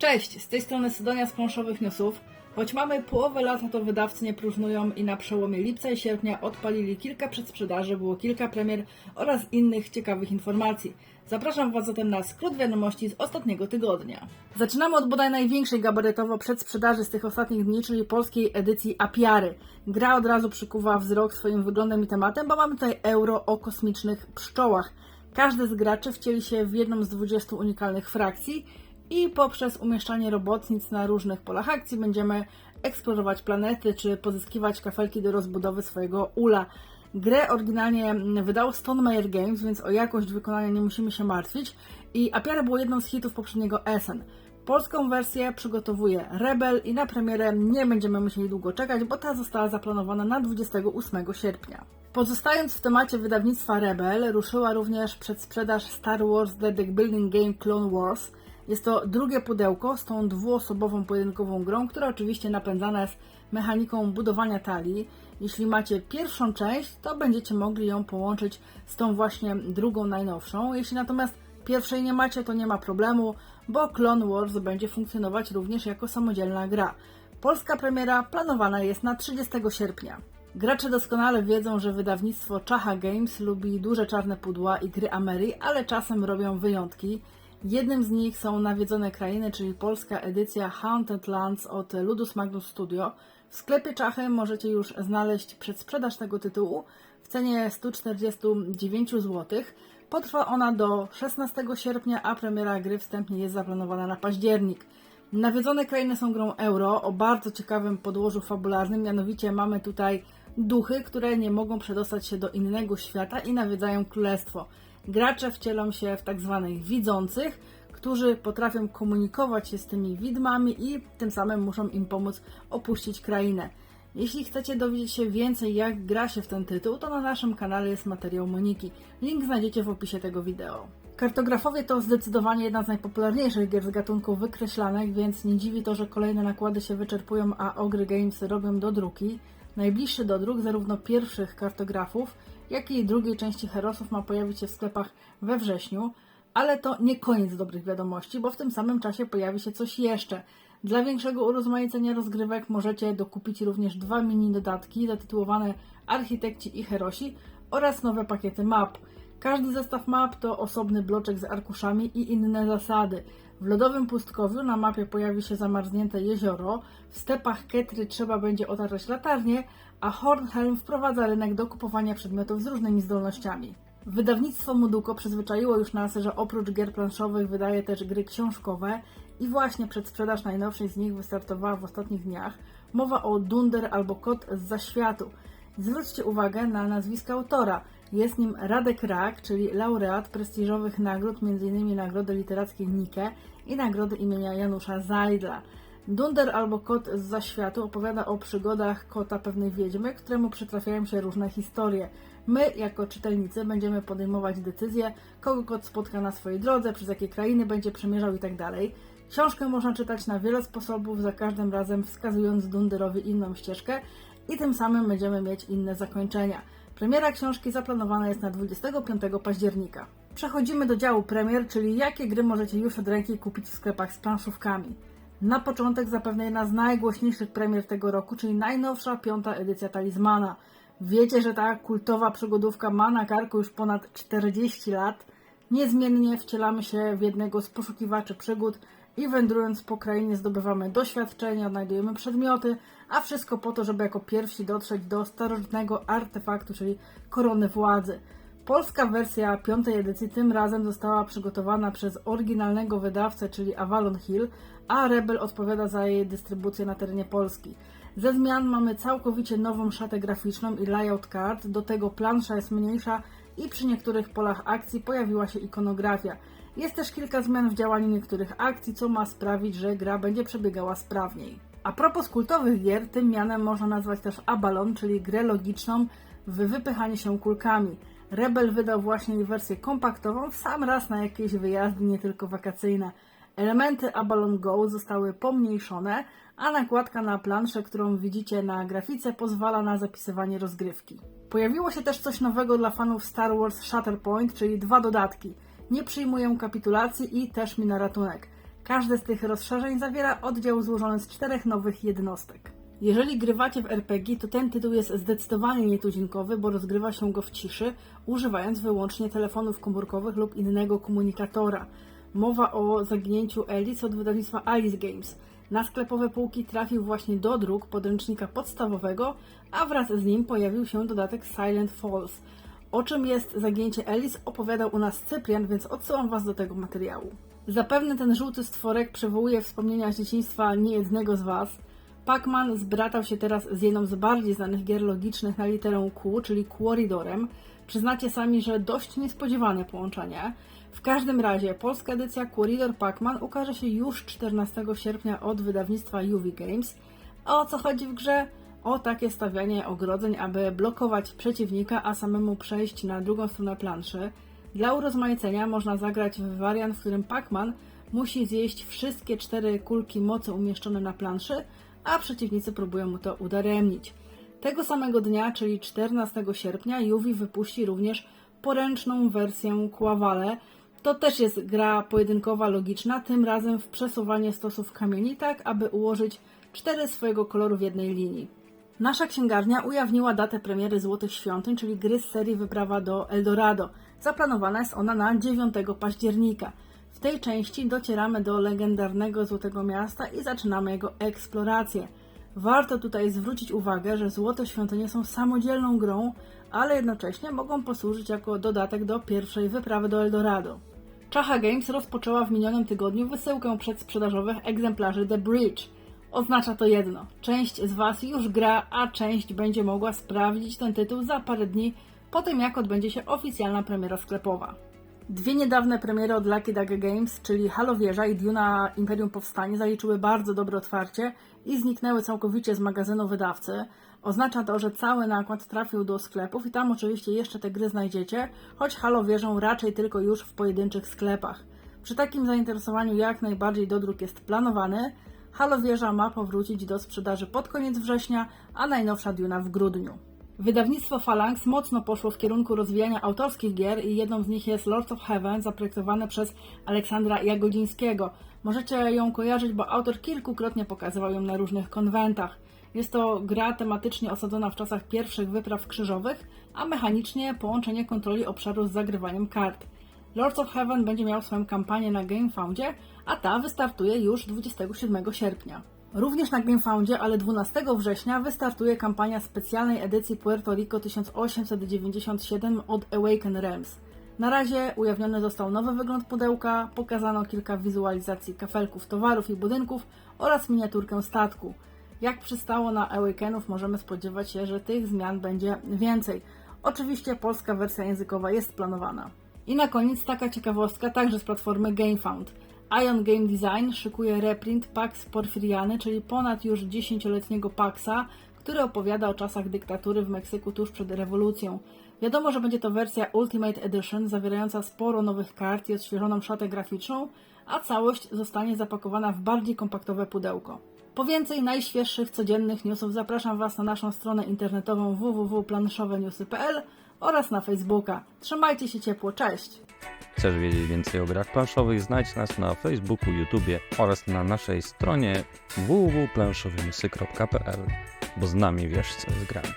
Cześć, z tej strony Sydonia z Planszowych Newsów. Choć mamy połowę lata, to wydawcy nie próżnują i na przełomie lipca i sierpnia odpalili kilka przedsprzedaży, było kilka premier oraz innych ciekawych informacji. Zapraszam Was zatem na skrót wiadomości z ostatniego tygodnia. Zaczynamy od bodaj największej gabarytowo przedsprzedaży z tych ostatnich dni, czyli polskiej edycji Apiary. Gra od razu przykuwa wzrok swoim wyglądem i tematem, bo mamy tutaj euro o kosmicznych pszczołach. Każdy z graczy wcieli się w jedną z 20 unikalnych frakcji i poprzez umieszczanie robotnic na różnych polach akcji będziemy eksplorować planety czy pozyskiwać kafelki do rozbudowy swojego ula. Grę oryginalnie wydał Stone Meyer Games, więc o jakość wykonania nie musimy się martwić i Apiara było jedną z hitów poprzedniego Essen. Polską wersję przygotowuje Rebel i na premierę nie będziemy musieli długo czekać, bo ta została zaplanowana na 28 sierpnia. Pozostając w temacie wydawnictwa Rebel, ruszyła również przedsprzedaż Star Wars The Deck Building Game Clone Wars. Jest to drugie pudełko z tą dwuosobową pojedynkową grą, która oczywiście napędzana jest mechaniką budowania talii. Jeśli macie pierwszą część, to będziecie mogli ją połączyć z tą właśnie drugą, najnowszą. Jeśli natomiast pierwszej nie macie, to nie ma problemu, bo Clone Wars będzie funkcjonować również jako samodzielna gra. Polska premiera planowana jest na 30 sierpnia. Gracze doskonale wiedzą, że wydawnictwo Czacha Games lubi duże czarne pudła i gry Ameri, ale czasem robią wyjątki. Jednym z nich są Nawiedzone Krainy, czyli polska edycja Haunted Lands od Ludus Magnus Studio. W sklepie Czachy możecie już znaleźć przedsprzedaż tego tytułu w cenie 149 zł. Potrwa ona do 16 sierpnia, a premiera gry wstępnie jest zaplanowana na październik. Nawiedzone krainy są grą euro o bardzo ciekawym podłożu fabularnym, mianowicie mamy tutaj duchy, które nie mogą przedostać się do innego świata i nawiedzają królestwo. Gracze wcielą się w tak zwanych widzących, którzy potrafią komunikować się z tymi widmami i tym samym muszą im pomóc opuścić krainę. Jeśli chcecie dowiedzieć się więcej, jak gra się w ten tytuł, to na naszym kanale jest materiał Moniki. Link znajdziecie w opisie tego wideo. Kartografowie to zdecydowanie jedna z najpopularniejszych gier z gatunku wykreślanek, więc nie dziwi to, że kolejne nakłady się wyczerpują, a Ogry Games robią dodruki. Najbliższy dodruk zarówno pierwszych kartografów, jak i drugiej części Herosów ma pojawić się w sklepach we wrześniu, ale to nie koniec dobrych wiadomości, bo w tym samym czasie pojawi się coś jeszcze. Dla większego urozmaicenia rozgrywek możecie dokupić również dwa mini dodatki zatytułowane Architekci i Herosi oraz nowe pakiety map. Każdy zestaw map to osobny bloczek z arkuszami i inne zasady. W lodowym pustkowiu na mapie pojawi się zamarznięte jezioro, w stepach Ketry trzeba będzie otaczać latarnie, a Hornhelm wprowadza rynek do kupowania przedmiotów z różnymi zdolnościami. Wydawnictwo Muduko przyzwyczaiło już nas, że oprócz gier planszowych wydaje też gry książkowe i właśnie przedsprzedaż najnowszej z nich wystartowała w ostatnich dniach. Mowa o Dunder albo Kot z Zaświatu. Zwróćcie uwagę na nazwisko autora. Jest nim Radek Rak, czyli laureat prestiżowych nagród, m.in. Nagrody Literackiej Nike i Nagrody imienia Janusza Zajdla. Dunder albo Kot z Zaświatu opowiada o przygodach kota pewnej wiedźmy, któremu przytrafiają się różne historie. My, jako czytelnicy, będziemy podejmować decyzje, kogo kot spotka na swojej drodze, przez jakie krainy będzie przemierzał itd. Książkę można czytać na wiele sposobów, za każdym razem wskazując Dunderowi inną ścieżkę i tym samym będziemy mieć inne zakończenia. Premiera książki zaplanowana jest na 25 października. Przechodzimy do działu premier, czyli jakie gry możecie już od ręki kupić w sklepach z planszówkami. Na początek zapewne jedna z najgłośniejszych premier tego roku, czyli najnowsza piąta edycja Talizmana. Wiecie, że ta kultowa przygodówka ma na karku już ponad 40 lat. Niezmiennie wcielamy się w jednego z poszukiwaczy przygód i wędrując po krainie zdobywamy doświadczenia, odnajdujemy przedmioty, a wszystko po to, żeby jako pierwsi dotrzeć do starożytnego artefaktu, czyli korony władzy. Polska wersja piątej edycji tym razem została przygotowana przez oryginalnego wydawcę, czyli Avalon Hill, a Rebel odpowiada za jej dystrybucję na terenie Polski. Ze zmian mamy całkowicie nową szatę graficzną i layout kart, do tego plansza jest mniejsza i przy niektórych polach akcji pojawiła się ikonografia. Jest też kilka zmian w działaniu niektórych akcji, co ma sprawić, że gra będzie przebiegała sprawniej. A propos kultowych gier, tym mianem można nazwać też Abalon, czyli grę logiczną w wypychanie się kulkami. Rebel wydał właśnie wersję kompaktową w sam raz na jakieś wyjazdy, nie tylko wakacyjne. Elementy Abalon Go zostały pomniejszone, a nakładka na planszę, którą widzicie na grafice, pozwala na zapisywanie rozgrywki. Pojawiło się też coś nowego dla fanów Star Wars Shatterpoint, czyli dwa dodatki. Nie przyjmuję kapitulacji i też mi na ratunek. Każde z tych rozszerzeń zawiera oddział złożony z czterech nowych jednostek. Jeżeli grywacie w RPG, to ten tytuł jest zdecydowanie nietuzinkowy, bo rozgrywa się go w ciszy, używając wyłącznie telefonów komórkowych lub innego komunikatora. Mowa o zaginięciu Alice od wydawnictwa Alice Games. Na sklepowe półki trafił właśnie do druk podręcznika podstawowego, a wraz z nim pojawił się dodatek Silent Falls. O czym jest zaginięcie Alice opowiadał u nas Cyprian, więc odsyłam Was do tego materiału. Zapewne ten żółty stworek przywołuje wspomnienia z dzieciństwa niejednego z Was. Pac-Man zbratał się teraz z jedną z bardziej znanych gier logicznych na literę Q, czyli Quaridorem. Przyznacie sami, że dość niespodziewane połączenie. W każdym razie polska edycja Quaridor Pac-Man ukaże się już 14 sierpnia od wydawnictwa UV Games. A o co chodzi w grze? O takie stawianie ogrodzeń, aby blokować przeciwnika, a samemu przejść na drugą stronę planszy. Dla urozmaicenia można zagrać w wariant, w którym Pac-Man musi zjeść wszystkie cztery kulki mocy umieszczone na planszy, a przeciwnicy próbują mu to udaremnić. Tego samego dnia, czyli 14 sierpnia, Yuvi wypuści również poręczną wersję Quavale. To też jest gra pojedynkowa logiczna, tym razem w przesuwanie stosów kamieni, tak aby ułożyć cztery swojego koloru w jednej linii. Nasza księgarnia ujawniła datę premiery Złotych Świątyń, czyli gry z serii Wyprawa do Eldorado. Zaplanowana jest ona na 9 października. W tej części docieramy do legendarnego Złotego Miasta i zaczynamy jego eksplorację. Warto tutaj zwrócić uwagę, że Złote Świątynie są samodzielną grą, ale jednocześnie mogą posłużyć jako dodatek do pierwszej wyprawy do Eldorado. Czacha Games rozpoczęła w minionym tygodniu wysyłkę przedsprzedażowych egzemplarzy The Bridge. Oznacza to jedno: część z Was już gra, a część będzie mogła sprawdzić ten tytuł za parę dni po tym, jak odbędzie się oficjalna premiera sklepowa. Dwie niedawne premiery od Lucky Duck Games, czyli Halo Wieża i Duna Imperium Powstanie, zaliczyły bardzo dobre otwarcie i zniknęły całkowicie z magazynu wydawcy. Oznacza to, że cały nakład trafił do sklepów i tam oczywiście jeszcze te gry znajdziecie, choć Halo Wieżą raczej tylko już w pojedynczych sklepach. Przy takim zainteresowaniu jak najbardziej dodruk jest planowany. Halo Wieża ma powrócić do sprzedaży pod koniec września, a najnowsza Duna w grudniu. Wydawnictwo Phalanx mocno poszło w kierunku rozwijania autorskich gier i jedną z nich jest Lords of Heaven, zaprojektowane przez Aleksandra Jagodzińskiego. Możecie ją kojarzyć, bo autor kilkukrotnie pokazywał ją na różnych konwentach. Jest to gra tematycznie osadzona w czasach pierwszych wypraw krzyżowych, a mechanicznie połączenie kontroli obszaru z zagrywaniem kart. Lords of Heaven będzie miał swoją kampanię na GameFoundzie, a ta wystartuje już 27 sierpnia. Również na GameFoundzie, ale 12 września wystartuje kampania specjalnej edycji Puerto Rico 1897 od Awaken Realms. Na razie ujawniony został nowy wygląd pudełka, pokazano kilka wizualizacji kafelków, towarów i budynków oraz miniaturkę statku. Jak przystało na Awakenów, możemy spodziewać się, że tych zmian będzie więcej. Oczywiście polska wersja językowa jest planowana. I na koniec taka ciekawostka także z platformy GameFound. Ion Game Design szykuje reprint Pax Porfiriany, czyli ponad już 10-letniego Paxa, który opowiada o czasach dyktatury w Meksyku tuż przed rewolucją. Wiadomo, że będzie to wersja Ultimate Edition, zawierająca sporo nowych kart i odświeżoną szatę graficzną, a całość zostanie zapakowana w bardziej kompaktowe pudełko. Po więcej najświeższych codziennych newsów zapraszam Was na naszą stronę internetową www.planszoweniewsy.pl oraz na Facebooka. Trzymajcie się ciepło, cześć! Chcesz wiedzieć więcej o grach planszowych? Znajdź nas na Facebooku, YouTubie oraz na naszej stronie www.planszowymysy.pl, bo z nami wiesz co jest grami.